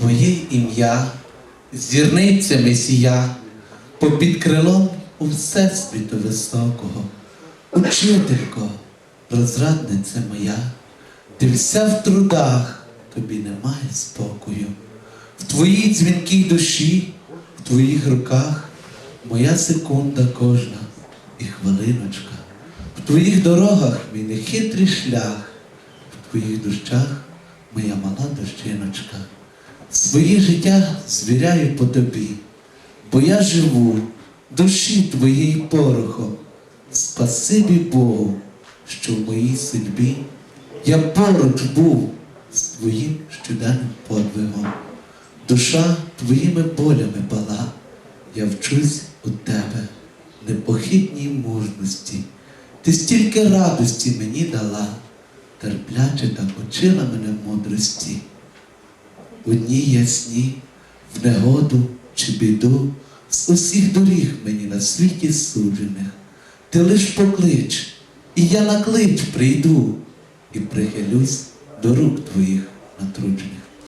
Твоє ім'я, зірницями сія, попід крилом у всесвіту високого. Учителько, розрадниця моя, ти вся в трудах, тобі немає спокою. В твоїй дзвінкій душі, в твоїх руках моя секунда кожна і хвилиночка. В твоїх дорогах мій нехитрий шлях, в твоїх дощах моя мала дощиночка. Своє життя звіряю по тобі, бо я живу душі твоєї порохом. Спасибі Богу, що в моїй судьбі я поруч був з твоїм щоденним подвигом. Душа твоїми болями пала, я вчусь у тебе, непохитній мужності. Ти стільки радості мені дала, терпляче так учила мене мудрості. У дні ясні, в негоду чи біду, з усіх доріг мені на світі суджених. Ти лиш поклич, і я на клич прийду, і прихилюсь до рук твоїх натруджених.